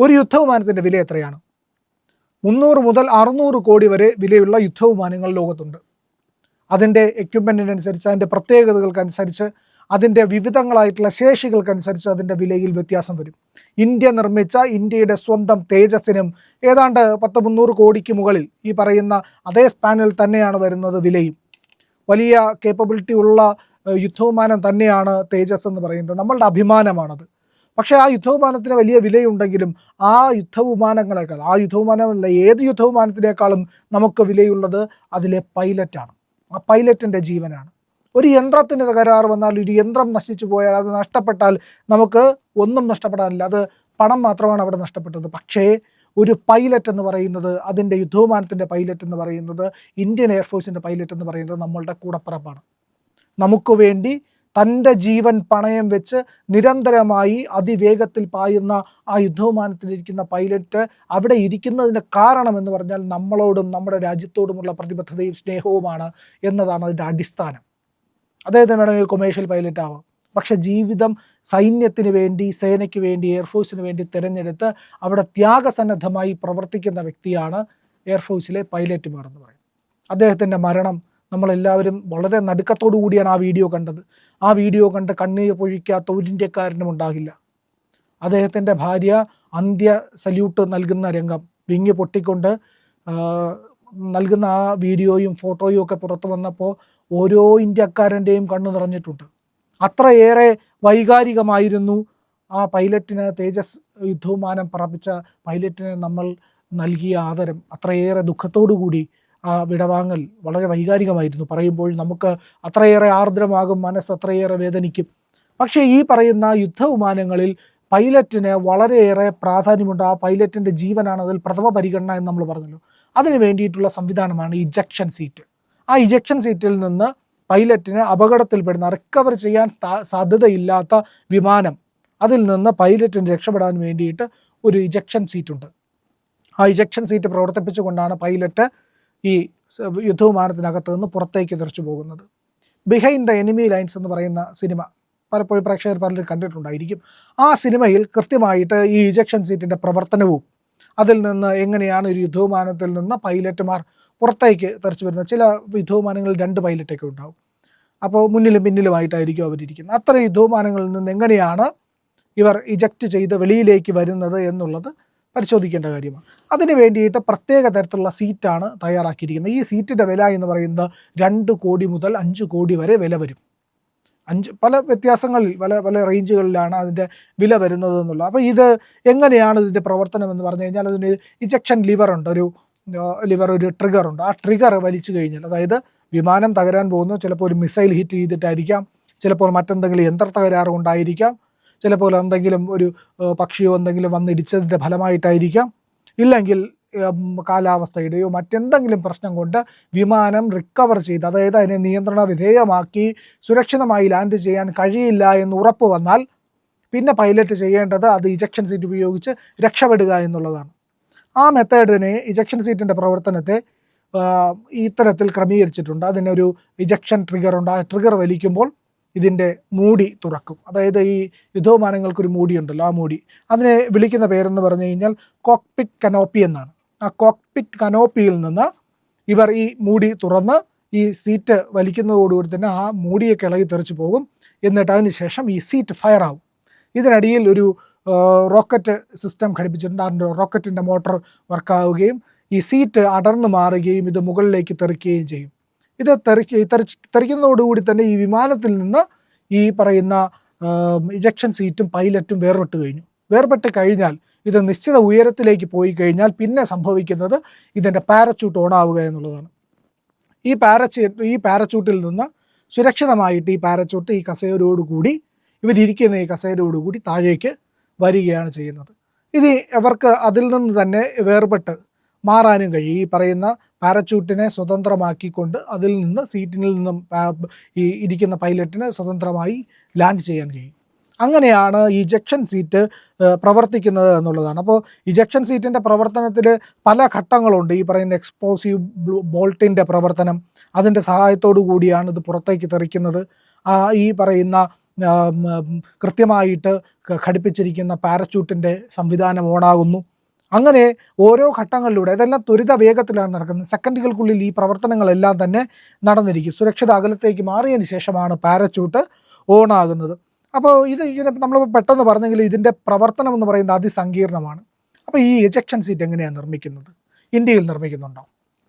ഒരു യുദ്ധവിമാനത്തിന്റെ വില എത്രയാണ്? മുന്നൂറ് മുതൽ അറുന്നൂറ് കോടി വരെ വിലയുള്ള യുദ്ധവിമാനങ്ങൾ ലോകത്തുണ്ട്. അതിന്റെ എക്യുപ്മെന്റിനനുസരിച്ച് അതിന്റെ പ്രത്യേകതകൾക്കനുസരിച്ച് അതിന്റെ വിവിധങ്ങളായിട്ടുള്ള ശേഷികൾക്കനുസരിച്ച് അതിന്റെ വിലയിൽ വ്യത്യാസം വരും. ഇന്ത്യ നിർമ്മിച്ച ഇന്ത്യയുടെ സ്വന്തം തേജസ്സിനും ഏതാണ്ട് പത്ത് മുന്നൂറ് കോടിക്ക് മുകളിൽ ഈ പറയുന്ന അതേ സ്പാനിൽ തന്നെയാണ് വരുന്നത് വിലയും. വലിയ കേപ്പബിലിറ്റി ഉള്ള യുദ്ധവിമാനം തന്നെയാണ് തേജസ് എന്ന് പറയുന്നത്. നമ്മളുടെ അഭിമാനമാണത്. പക്ഷേ ആ യുദ്ധവിമാനത്തിന് വലിയ വിലയുണ്ടെങ്കിലും ആ യുദ്ധവിമാനങ്ങളെക്കാൾ ആ യുദ്ധവിമാനമല്ല ഏത് യുദ്ധവിമാനത്തിനേക്കാളും നമുക്ക് വിലയുള്ളത് അതിലെ പൈലറ്റാണ്. ആ പൈലറ്റിന്റെ ജീവനാണ്. ഒരു യന്ത്രത്തിന് തകരാറ് വന്നാൽ ഒരു യന്ത്രം നശിച്ചു പോയാൽ അത് നഷ്ടപ്പെട്ടാൽ നമുക്ക് ഒന്നും നഷ്ടപ്പെടാനില്ല. അത് പണം മാത്രമാണ് അവിടെ നഷ്ടപ്പെട്ടത്. പക്ഷേ ഒരു പൈലറ്റ് എന്ന് പറയുന്നത് അതിന്റെ യുദ്ധവിമാനത്തിന്റെ പൈലറ്റ് എന്ന് പറയുന്നത് ഇന്ത്യൻ എയർഫോഴ്സിന്റെ പൈലറ്റ് എന്ന് പറയുന്നത് നമ്മളുടെ കൂടപ്പിറപ്പാണ്. നമുക്ക് വേണ്ടി തന്റെ ജീവൻ പണയം വെച്ച് നിരന്തരമായി അതിവേഗത്തിൽ പായുന്ന ആ യുദ്ധവിമാനത്തിലിരിക്കുന്ന പൈലറ്റ് അവിടെ ഇരിക്കുന്നതിന്റെ കാരണം എന്ന് പറഞ്ഞാൽ നമ്മളോടും നമ്മുടെ രാജ്യത്തോടുമുള്ള പ്രതിബദ്ധതയും സ്നേഹവുമാണ് എന്നതാണ് അതിന്റെ അടിസ്ഥാനം. അദ്ദേഹത്തിന് വേണമെങ്കിൽ കൊമേഴ്ഷ്യൽ പൈലറ്റ് ആവാം. പക്ഷെ ജീവിതം സൈന്യത്തിന് വേണ്ടി സേനയ്ക്ക് വേണ്ടി എയർഫോഴ്സിന് വേണ്ടി തിരഞ്ഞെടുത്ത് അവിടെ ത്യാഗസന്നദ്ധമായി പ്രവർത്തിക്കുന്ന വ്യക്തിയാണ് എയർഫോഴ്സിലെ പൈലറ്റുമാർ എന്ന് പറയുന്നത്. അദ്ദേഹത്തിന്റെ മരണം നമ്മളെല്ലാവരും വളരെ നടുക്കത്തോടു കൂടിയാണ് ആ വീഡിയോ കണ്ടത്. ആ വീഡിയോ കണ്ട് കണ്ണീർ പൊഴിക്കാത്ത ഒരു ഇന്ത്യക്കാരനും ഉണ്ടാകില്ല. അദ്ദേഹത്തിന്റെ ഭാര്യ അന്ത്യ സല്യൂട്ട് നൽകുന്ന രംഗം വിങ്ങി പൊട്ടിക്കൊണ്ട് നൽകുന്ന ആ വീഡിയോയും ഫോട്ടോയും ഒക്കെ പുറത്തു വന്നപ്പോൾ ഓരോ ഇന്ത്യക്കാരന്റെയും കണ്ണു നിറഞ്ഞിട്ടുണ്ട്. അത്രയേറെ വൈകാരികമായിരുന്നു ആ പൈലറ്റിന് തേജസ് യുദ്ധവിമാനം പറപ്പിച്ച പൈലറ്റിന് നമ്മൾ നൽകിയ ആദരം. അത്രയേറെ ദുഃഖത്തോടു കൂടി ആ വിടവാങ്ങൽ വളരെ വൈകാരികമായിരുന്നു. പറയുമ്പോൾ നമുക്ക് അത്രയേറെ ആർദ്രമാകും മനസ്സ് അത്രയേറെ വേദനിക്കും. പക്ഷേ ഈ പറയുന്ന യുദ്ധവിമാനങ്ങളിൽ പൈലറ്റിന് വളരെയേറെ പ്രാധാന്യമുണ്ട്. ആ പൈലറ്റിന്റെ ജീവനാണ് അതിൽ പ്രഥമ പരിഗണന എന്ന് നമ്മൾ പറഞ്ഞല്ലോ. അതിന് വേണ്ടിയിട്ടുള്ള സംവിധാനമാണ് ഇജക്ഷൻ സീറ്റ്. ആ ഇജക്ഷൻ സീറ്റിൽ നിന്ന് പൈലറ്റിന് അപകടത്തിൽപ്പെടുന്ന റിക്കവർ ചെയ്യാൻ സാധ്യതയില്ലാത്ത വിമാനം. അതിൽ നിന്ന് പൈലറ്റിന് രക്ഷപ്പെടാൻ വേണ്ടിയിട്ട് ഒരു ഇജക്ഷൻ സീറ്റുണ്ട്. ആ ഇജക്ഷൻ സീറ്റ് പ്രവർത്തിപ്പിച്ചുകൊണ്ടാണ് പൈലറ്റ് ഈ യുദ്ധവിമാനത്തിനകത്ത് നിന്ന് പുറത്തേക്ക് തെറിച്ചു പോകുന്നത്. ബിഹൈൻഡ് ദ എനിമി ലൈൻസ് എന്ന് പറയുന്ന സിനിമ പലപ്പോഴും പ്രേക്ഷകർ പലരും കണ്ടിട്ടുണ്ടായിരിക്കും. ആ സിനിമയിൽ കൃത്യമായിട്ട് ഈ ഇജക്ഷൻ സീറ്റിന്റെ പ്രവർത്തനവും അതിൽ നിന്ന് എങ്ങനെയാണ് ഒരു യുദ്ധവിമാനത്തിൽ നിന്ന് പൈലറ്റുമാർ പുറത്തേക്ക് തെറിച്ചു വരുന്നത്? ചില യുദ്ധവിമാനങ്ങളിൽ രണ്ട് പൈലറ്റൊക്കെ ഉണ്ടാവും. അപ്പോൾ മുന്നിലും പിന്നിലുമായിട്ടായിരിക്കും അവരിയ്ക്കുന്നത് അത്തരം യുദ്ധവിമാനങ്ങളിൽ നിന്ന് എങ്ങനെയാണ് ഇവർ ഇജക്റ്റ് ചെയ്ത് വെളിയിലേക്ക് വരുന്നത് എന്നുള്ളത് പരിശോധിക്കേണ്ട കാര്യമാണ്. അതിന് വേണ്ടിയിട്ട് പ്രത്യേക തരത്തിലുള്ള സീറ്റാണ് തയ്യാറാക്കിയിരിക്കുന്നത്. ഈ സീറ്റിന്റെ വില എന്ന് പറയുന്നത് രണ്ട് കോടി മുതൽ അഞ്ച് കോടി വരെ വില വരും. അഞ്ച് പല വ്യത്യാസങ്ങളിൽ പല പല റേഞ്ചുകളിലാണ് അതിന്റെ വില വരുന്നത് എന്നുള്ളത് അപ്പോൾ ഇത് എങ്ങനെയാണ് ഇതിന്റെ പ്രവർത്തനം എന്ന് പറഞ്ഞു കഴിഞ്ഞാൽ അതിന് ഇജക്ഷൻ ലിവർ ഉണ്ട്. ഒരു ലിവർ ഒരു ട്രിഗർ ഉണ്ട്. ആ ട്രിഗർ വലിച്ചു കഴിഞ്ഞാൽ അതായത് വിമാനം തകരാൻ പോകുന്നു. ചിലപ്പോൾ ഒരു മിസൈൽ ഹിറ്റ് ചെയ്തിട്ടായിരിക്കാം. ചിലപ്പോൾ മറ്റെന്തെങ്കിലും യന്ത്ര തകരാറ് കൊണ്ടായിരിക്കാം ചിലപ്പോൾ എന്തെങ്കിലും ഒരു പക്ഷിയോ എന്തെങ്കിലും വന്നിടിച്ചതിന്റെ ഫലമായിട്ടായിരിക്കാം. ഇല്ലെങ്കിൽ കാലാവസ്ഥയുടെയോ മറ്റെന്തെങ്കിലും പ്രശ്നം കൊണ്ട് വിമാനം റിക്കവർ ചെയ്ത് അതായത് അതിനെ നിയന്ത്രണ വിധേയമാക്കി സുരക്ഷിതമായി ലാൻഡ് ചെയ്യാൻ കഴിയില്ല എന്ന് ഉറപ്പ് വന്നാൽ പിന്നെ പൈലറ്റ് ചെയ്യേണ്ടത് അത് ഇജക്ഷൻ സീറ്റ് ഉപയോഗിച്ച് രക്ഷപ്പെടുക എന്നുള്ളതാണ്. ആ മെത്തേഡിനെ ഇജക്ഷൻ സീറ്റിന്റെ പ്രവർത്തനത്തെ ഇത്തരത്തിൽ ക്രമീകരിച്ചിട്ടുണ്ട്. അതിനൊരു ഇജക്ഷൻ ട്രിഗർ ഉണ്ട്. ആ ട്രിഗർ വലിക്കുമ്പോൾ ഇതിന്റെ മൂടി തുറക്കും. അതായത് ഈ യുദ്ധവിമാനങ്ങൾക്കൊരു മൂടിയുണ്ടല്ലോ ആ മൂടി. അതിനെ വിളിക്കുന്ന പേരെന്ന് പറഞ്ഞു കഴിഞ്ഞാൽ കോക്പിറ്റ് കനോപ്പി എന്നാണ്. ആ കോക്പിറ്റ് കനോപ്പിയിൽ നിന്ന് ഇവർ ഈ മൂടി തുറന്ന് ഈ സീറ്റ് വലിക്കുന്നതോടുകൂടി തന്നെ ആ മൂടിയെ കിളകി തെറിച്ച് പോകും. എന്നിട്ട് അതിന് ശേഷം ഈ സീറ്റ് ഫയർ ആവും. ഇതിനടിയിൽ ഒരു റോക്കറ്റ് സിസ്റ്റം ഘടിപ്പിച്ചിട്ടുണ്ട്. അതിന്റെ റോക്കറ്റിന്റെ മോട്ടോർ വർക്കാവുകയും ഈ സീറ്റ് അടർന്നു മാറുകയും ഇത് മുകളിലേക്ക് തെറിക്കുകയും ചെയ്യും. ഇത് തെറിക്ക് തെറിച്ച് തെറിക്കുന്നതോടുകൂടി തന്നെ ഈ വിമാനത്തിൽ നിന്ന് ഈ പറയുന്ന ഇജക്ഷൻ സീറ്റും പൈലറ്റും വേർപെട്ട് കഴിഞ്ഞു. വേർപെട്ട് കഴിഞ്ഞാൽ ഇത് നിശ്ചിത ഉയരത്തിലേക്ക് പോയി കഴിഞ്ഞാൽ പിന്നെ സംഭവിക്കുന്നത് ഇതിന്റെ പാരച്യൂട്ട് ആവുക എന്നുള്ളതാണ്. ഈ പാരച്യൂ ഈ പാരച്യൂട്ടിൽ നിന്ന് സുരക്ഷിതമായിട്ട് ഈ പാരച്യൂട്ട് ഈ കസേരയോടുകൂടി ഇവരിയ്ക്കുന്ന ഈ കസേരയോടുകൂടി താഴേക്ക് വരികയാണ് ചെയ്യുന്നത്. ഇത് അവർക്ക് അതിൽ നിന്ന് തന്നെ വേർപെട്ട് മാറാനും കഴിയും. ഈ പറയുന്ന പാരച്യൂട്ടിനെ സ്വതന്ത്രമാക്കിക്കൊണ്ട് അതിൽ നിന്ന് സീറ്റിനിൽ നിന്നും ഈ ഇരിക്കുന്ന പൈലറ്റിന് സ്വതന്ത്രമായി ലാൻഡ് ചെയ്യാൻ കഴിയും. അങ്ങനെയാണ് ഇജക്ഷൻ സീറ്റ് പ്രവർത്തിക്കുന്നത് എന്നുള്ളതാണ്. അപ്പോൾ ഇജക്ഷൻ സീറ്റിന്റെ പ്രവർത്തനത്തിൽ പല ഘട്ടങ്ങളുണ്ട്. ഈ പറയുന്ന എക്സ്പ്ലോസീവ് ബോൾട്ടിന്റെ പ്രവർത്തനം അതിന്റെ സഹായത്തോടു കൂടിയാണ് ഇത് പുറത്തേക്ക് തെറിക്കുന്നത്. ഈ പറയുന്ന കൃത്യമായിട്ട് ഘടിപ്പിച്ചിരിക്കുന്ന പാരച്യൂട്ടിന്റെ സംവിധാനം ഓണാകുന്നു. അങ്ങനെ ഓരോ ഘട്ടങ്ങളിലൂടെ ഇതെല്ലാം ത്വരിത വേഗത്തിലാണ് നടക്കുന്നത്. സെക്കൻഡുകൾക്കുള്ളിൽ ഈ പ്രവർത്തനങ്ങളെല്ലാം തന്നെ നടന്നിരിക്കും. സുരക്ഷിത അകലത്തേക്ക് മാറിയതിന് ശേഷമാണ് പാരച്യൂട്ട് ഓണാകുന്നത്. അപ്പോൾ ഇത് ഇങ്ങനെ നമ്മൾ പെട്ടെന്ന് പറഞ്ഞെങ്കിൽ ഇതിന്റെ പ്രവർത്തനം എന്ന് പറയുന്നത് അതിസങ്കീർണമാണ്. അപ്പോൾ ഈ എജക്ഷൻ സീറ്റ് എങ്ങനെയാണ് നിർമ്മിക്കുന്നത്? ഇന്ത്യയിൽ നിർമ്മിക്കുന്നുണ്ടോ?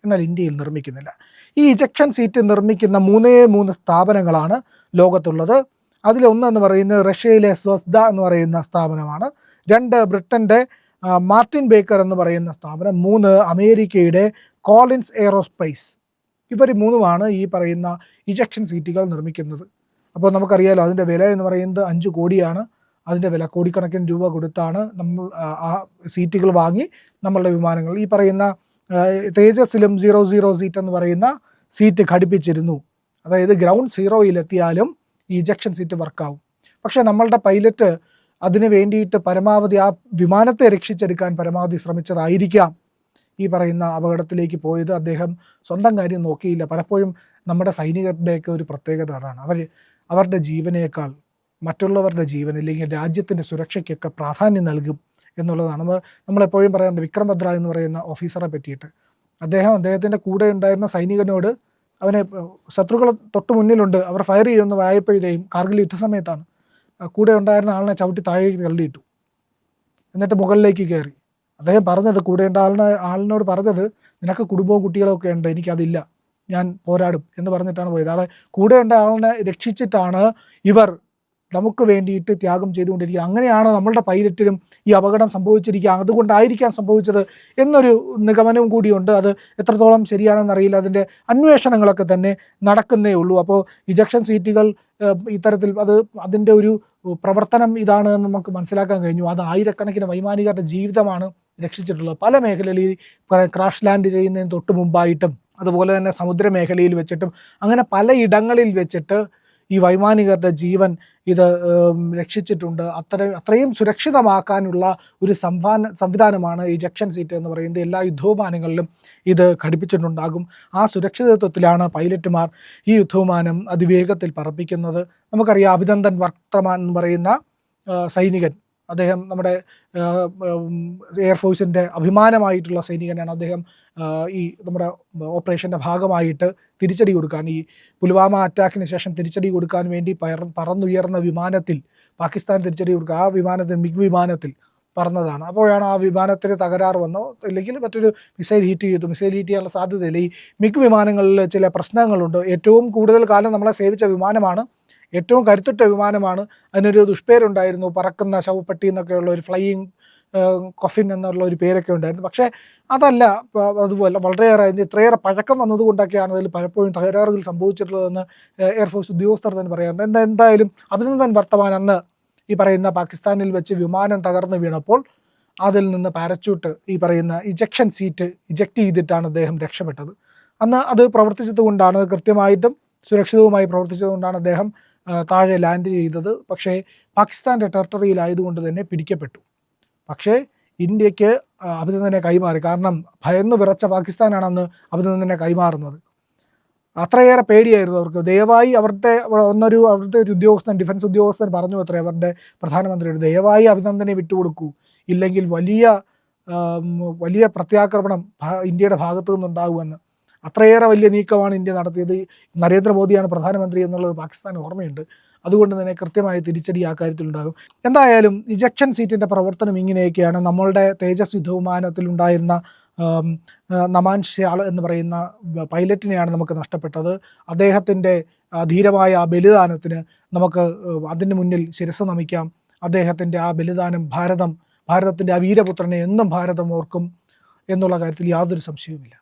എന്നാൽ ഇന്ത്യയിൽ നിർമ്മിക്കുന്നില്ല. ഈ ഇജക്ഷൻ സീറ്റ് നിർമ്മിക്കുന്ന മൂന്നേ മൂന്ന് സ്ഥാപനങ്ങളാണ് ലോകത്തുള്ളത്. അതിലൊന്നെന്ന് പറയുന്നത് റഷ്യയിലെ സ്വസ്ത എന്ന് പറയുന്ന സ്ഥാപനമാണ്. രണ്ട് ബ്രിട്ടന്റെ മാർട്ടിൻ ബേക്കർ എന്ന് പറയുന്ന സ്ഥാപനം മൂന്ന് അമേരിക്കയുടെ കോളിൻസ് എയറോസ്പേസ്. ഇവർ മൂന്നുമാണ് ഈ പറയുന്ന ഇജക്ഷൻ സീറ്റുകൾ നിർമ്മിക്കുന്നത്. അപ്പോൾ നമുക്കറിയാലോ അതിന്റെ വില എന്ന് പറയുന്നത് അഞ്ച് കോടിയാണ്. അതിന്റെ വില കോടിക്കണക്കിന് രൂപ കൊടുത്താണ് നമ്മൾ ആ, സീറ്റുകൾ വാങ്ങി നമ്മളുടെ വിമാനങ്ങൾ. ഈ പറയുന്ന തേജസിലും സീറോ സീറോ സീറ്റ് എന്ന് പറയുന്ന സീറ്റ് ഘടിപ്പിച്ചിരുന്നു. അതായത് ഗ്രൗണ്ട് സീറോയിലെത്തിയാലും ഈ ഇജക്ഷൻ സീറ്റ് വർക്കാവും. പക്ഷേ നമ്മളുടെ പൈലറ്റ് അതിന് വേണ്ടിയിട്ട് പരമാവധി ആ വിമാനത്തെ രക്ഷിച്ചെടുക്കാൻ പരമാവധി ശ്രമിച്ചതായിരിക്കാം ഈ പറയുന്ന അപകടത്തിലേക്ക് പോയത്. അദ്ദേഹം സ്വന്തം കാര്യം നോക്കിയില്ല. പലപ്പോഴും നമ്മുടെ സൈനികരുടെയൊക്കെ ഒരു പ്രത്യേകത അതാണ്. അവർ അവരുടെ ജീവനേക്കാൾ മറ്റുള്ളവരുടെ ജീവൻ അല്ലെങ്കിൽ രാജ്യത്തിന്റെ സുരക്ഷയ്ക്കൊക്കെ പ്രാധാന്യം നൽകും എന്നുള്ളതാണ്. നമ്മൾ നമ്മളെപ്പോഴും പറയാറുണ്ട് വിക്രം ഭദ്ര എന്ന് പറയുന്ന ഓഫീസറെ പറ്റിയിട്ട്. അദ്ദേഹം അദ്ദേഹത്തിന്റെ കൂടെ ഉണ്ടായിരുന്ന സൈനികനോട് അവനെ ശത്രുക്കൾ തൊട്ട് മുന്നിലുണ്ട് അവർ ഫയർ ചെയ്യുമെന്ന് വായ്പയിലെയും കാർഗിൽ യുദ്ധസമയത്താണ്. കൂടെ ഉണ്ടായിരുന്ന ആളിനെ ചവിട്ടി താഴേക്ക് തള്ളിയിട്ടു. എന്നിട്ട് മുകളിലേക്ക് കയറി. അദ്ദേഹം പറഞ്ഞത് കൂടെ ഉണ്ട ആളിനെ ആളിനോട് പറഞ്ഞത് നിനക്ക് കുടുംബവും കുട്ടികളൊക്കെ ഉണ്ട് എനിക്കതില്ല. ഞാൻ പോരാടും. എന്ന് പറഞ്ഞിട്ടാണ് പോയത്. ആളെ കൂടെ ഉണ്ട ആളിനെ രക്ഷിച്ചിട്ടാണ് ഇവർ നമുക്ക് വേണ്ടിയിട്ട് ത്യാഗം ചെയ്തുകൊണ്ടിരിക്കുക. അങ്ങനെയാണ് നമ്മളുടെ പൈലറ്റിനും ഈ അപകടം സംഭവിച്ചിരിക്കുക? അതുകൊണ്ടായിരിക്കാം സംഭവിച്ചത് എന്നൊരു നിഗമനവും കൂടിയുണ്ട്. അത് എത്രത്തോളം ശരിയാണെന്ന് അറിയില്ല അതിന്റെ അന്വേഷണങ്ങളൊക്കെ തന്നെ നടക്കുന്നേ ഉള്ളൂ. അപ്പോൾ ഇജക്ഷൻ സീറ്റുകൾ ഇത്തരത്തിൽ അത് അതിന്റെ ഒരു പ്രവർത്തനം ഇതാണ് എന്ന് നമുക്ക് മനസ്സിലാക്കാൻ കഴിഞ്ഞു. അത് ആയിരക്കണക്കിന് വൈമാനികരുടെ ജീവിതമാണ് രക്ഷിച്ചിട്ടുള്ളത്. പല മേഖലയിൽ ക്രാഷ് ലാൻഡ് ചെയ്യുന്നതിന് തൊട്ട് മുമ്പായിട്ടും അതുപോലെ തന്നെ സമുദ്രമേഖലയിൽ വെച്ചിട്ടും അങ്ങനെ പല ഇടങ്ങളിൽ വെച്ചിട്ട് ഈ വൈമാനികരുടെ ജീവൻ ഇത് രക്ഷിച്ചിട്ടുണ്ട്. അത്ര അത്രയും സുരക്ഷിതമാക്കാനുള്ള ഒരു സംവിധാന സംവിധാനമാണ് ഈ ജക്ഷൻ സീറ്റ് എന്ന് പറയുന്നത്. എല്ലാ യുദ്ധവിമാനങ്ങളിലും ഇത് ഘടിപ്പിച്ചിട്ടുണ്ടാകും. ആ സുരക്ഷിതത്വത്തിലാണ് പൈലറ്റുമാർ ഈ യുദ്ധവിമാനം അതിവേഗത്തിൽ പറപ്പിക്കുന്നത്. നമുക്കറിയാം അഭിനന്ദൻ വർത്തമാൻ എന്ന് പറയുന്ന സൈനികൻ അദ്ദേഹം നമ്മുടെ എയർഫോഴ്സിന്റെ അഭിമാനമായിട്ടുള്ള സൈനികനാണ്. അദ്ദേഹം ഈ നമ്മുടെ ഓപ്പറേഷന്റെ ഭാഗമായിട്ട് തിരിച്ചടി കൊടുക്കാൻ ഈ പുൽവാമ അറ്റാക്കിന് ശേഷം തിരിച്ചടി കൊടുക്കാൻ വേണ്ടി പറ പറന്നുയർന്ന വിമാനത്തിൽ പാകിസ്ഥാൻ തിരിച്ചടി കൊടുക്കുക ആ വിമാനത്തിൽ മിഗ് വിമാനത്തിൽ പറന്നതാണ്. അപ്പോഴാണ് ആ വിമാനത്തിന് തകരാറ് വന്നോ അല്ലെങ്കിൽ മറ്റൊരു മിസൈൽ ഹീറ്റ് ചെയ്തു മിസൈൽ ഹീറ്റ് ചെയ്യാനുള്ള സാധ്യതയില്ല. ഈ മിഗ് വിമാനങ്ങളിൽ ചില പ്രശ്നങ്ങളുണ്ട്. ഏറ്റവും കൂടുതൽ കാലം നമ്മളെ സേവിച്ച വിമാനമാണ് ഏറ്റവും കരുത്തുറ്റ വിമാനമാണ്. അതിനൊരു ദുഷ്പേരുണ്ടായിരുന്നു. പറക്കുന്ന ശവപ്പെട്ടി എന്നൊക്കെയുള്ള ഒരു ഫ്ലൈയിങ് കൊഫിൻ എന്നുള്ള ഒരു പേരൊക്കെ ഉണ്ടായിരുന്നു. പക്ഷേ അതല്ല അതുപോലെ വളരെയേറെ അതിന്റെ ഇത്രയേറെ പഴക്കം വന്നതുകൊണ്ടൊക്കെയാണ് അതിൽ പലപ്പോഴും തകരാറുകൾ സംഭവിച്ചിട്ടുള്ളതെന്ന് എയർഫോഴ്സ് ഉദ്യോഗസ്ഥർ തന്നെ പറയാറുണ്ട് എന്താ എന്തായാലും അഭിനന്ദൻ വർത്തമാൻ അന്ന് ഈ പറയുന്ന പാകിസ്ഥാനിൽ വെച്ച് വിമാനം തകർന്നു വീണപ്പോൾ അതിൽ നിന്ന് പാരച്യൂട്ട് ഈ പറയുന്ന ഇജക്ഷൻ സീറ്റ് ഇജക്റ്റ് ചെയ്തിട്ടാണ് അദ്ദേഹം രക്ഷപ്പെട്ടത്. അന്ന് അത് പ്രവർത്തിച്ചത് കൊണ്ടാണ് കൃത്യമായിട്ടും സുരക്ഷിതവുമായി പ്രവർത്തിച്ചതുകൊണ്ടാണ് അദ്ദേഹം താഴെ ലാൻഡ് ചെയ്തത് പക്ഷേ പാകിസ്ഥാന്റെ ടെറിട്ടറിയിലായതുകൊണ്ട് തന്നെ പിടിക്കപ്പെട്ടു. പക്ഷേ ഇന്ത്യയ്ക്ക് അഭിനന്ദനെ കൈമാറി. കാരണം ഭയന്ന് വിറച്ച പാകിസ്ഥാനാണ് അന്ന് അഭിനന്ദനെ കൈമാറുന്നത്. അത്രയേറെ പേടിയായിരുന്നു അവർക്ക്. ദയവായി അവരുടെ ഒന്നൊരു അവരുടെ ഒരു ഉദ്യോഗസ്ഥൻ ഡിഫൻസ് ഉദ്യോഗസ്ഥൻ പറഞ്ഞു അത്രേ അവരുടെ പ്രധാനമന്ത്രിയോട്. ദയവായി അഭിനന്ദനെ വിട്ടുകൊടുക്കൂ. ഇല്ലെങ്കിൽ വലിയ വലിയ പ്രത്യാക്രമണം ഇന്ത്യയുടെ ഭാഗത്തു നിന്നുണ്ടാകുമെന്ന്. അത്രയേറെ വലിയ നീക്കമാണ് ഇന്ത്യ നടത്തിയത്. നരേന്ദ്രമോദിയാണ് പ്രധാനമന്ത്രി എന്നുള്ളത് പാകിസ്ഥാൻ ഓർമ്മയുണ്ട്. അതുകൊണ്ട് തന്നെ കൃത്യമായ തിരിച്ചടി ആ കാര്യത്തിലുണ്ടാകും. എന്തായാലും ഇജക്ഷൻ സീറ്റിന്റെ പ്രവർത്തനം ഇങ്ങനെയൊക്കെയാണ്. നമ്മളുടെ തേജസ് യുദ്ധവിമാനത്തിലുണ്ടായിരുന്ന നമാൻ ഷ്യാൾ എന്ന് പറയുന്ന പൈലറ്റിനെയാണ് നമുക്ക് നഷ്ടപ്പെട്ടത്. അദ്ദേഹത്തിന്റെ ധീരമായ ആ ബലിദാനത്തിന് നമുക്ക് അതിന് മുന്നിൽ ശിരസ് നമിക്കാം. അദ്ദേഹത്തിന്റെ ആ ബലിദാനം ഭാരതം ഭാരതത്തിന്റെ ആ വീരപുത്രനെ എന്നും ഭാരതം ഓർക്കും എന്നുള്ള കാര്യത്തിൽ യാതൊരു സംശയവുമില്ല.